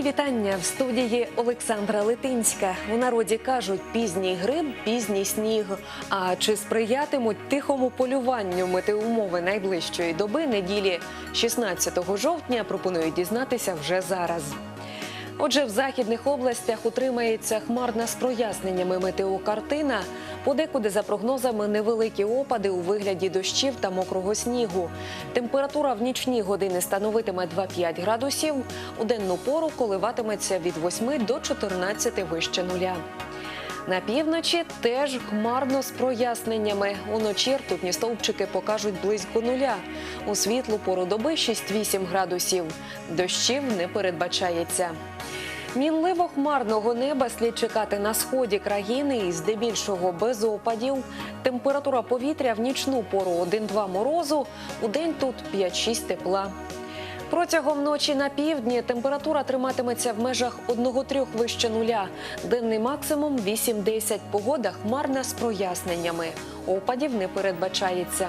вітання в студії Олександра Литинська. У народі кажуть пізній гриб, пізній сніг. А чи сприятимуть тихому полюванню метеумови найближчої доби неділі 16 жовтня? Пропоную дізнатися вже зараз. Отже, в західних областях утримається хмарна з проясненнями метеокартина. Подекуди, за прогнозами, невеликі опади у вигляді дощів та мокрого снігу. Температура в нічні години становитиме 2-5 градусів. У денну пору коливатиметься від 8 до 14 вище нуля. На півночі теж хмарно з проясненнями. Уночі ртутні стовпчики покажуть близько нуля. У світлу пору доби 6-8 градусів. Дощів не передбачається. Мінливо хмарного неба слід чекати на сході країни і здебільшого без опадів. Температура повітря в нічну пору 1-2 морозу, у день тут 5-6 тепла. Протягом ночі на півдні температура триматиметься в межах 1-3 вище нуля. Денний максимум 8-10. Погода хмарна з проясненнями. Опадів не передбачається.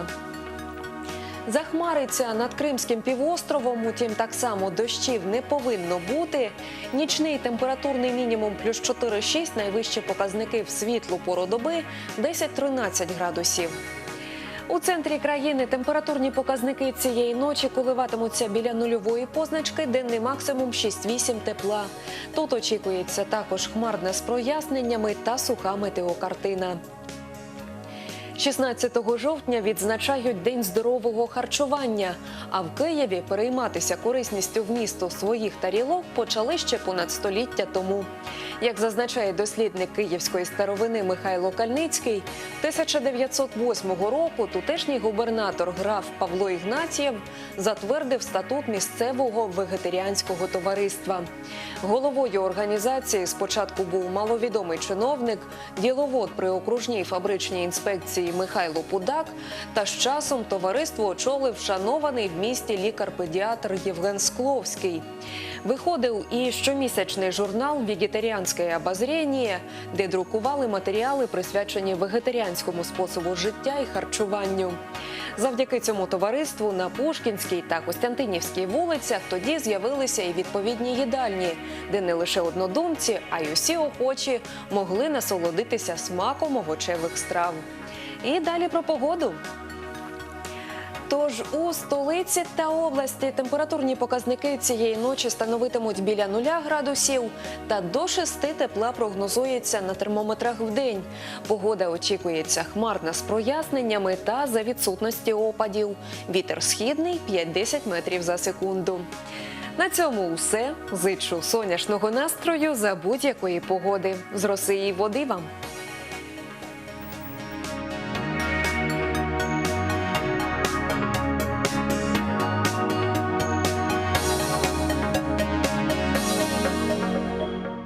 Захмариться над Кримським півостровом, утім так само дощів не повинно бути. Нічний температурний мінімум плюс 4-6, найвищі показники в світлу пору доби 10-13 градусів. У центрі країни температурні показники цієї ночі коливатимуться біля нульової позначки, денний максимум 6-8 тепла. Тут очікується також хмарне з проясненнями та суха метеокартина. 16 жовтня відзначають День здорового харчування. А в Києві перейматися корисністю вмісту своїх тарілок почали ще понад століття тому. Як зазначає дослідник київської старовини Михайло Кальницький, 1908 року тутешній губернатор граф Павло Ігнатієв затвердив статут місцевого вегетаріанського товариства. Головою організації спочатку був маловідомий чиновник, діловод при окружній фабричній інспекції Михайло Пудак. Та з часом товариство очолив шанований в місті лікар-педіатр Євген Скловський. Виходив і щомісячний журнал «Вегетаріанське обозрєння», де друкували матеріали, присвячені вегетаріанському способу життя і харчуванню. Завдяки цьому товариству на Пушкінській та Костянтинівській вулицях тоді з'явилися і відповідні їдальні, де не лише однодумці, а й усі охочі могли насолодитися смаком овочевих страв. І далі про погоду. Тож у столиці та області температурні показники цієї ночі становитимуть біля нуля градусів та до 6 тепла прогнозується на термометрах в день. Погода очікується хмарна з проясненнями та за відсутності опадів. Вітер східний 5-10 метрів за секунду. На цьому все. Зичу сонячного настрою за будь-якої погоди. З роси і води вам.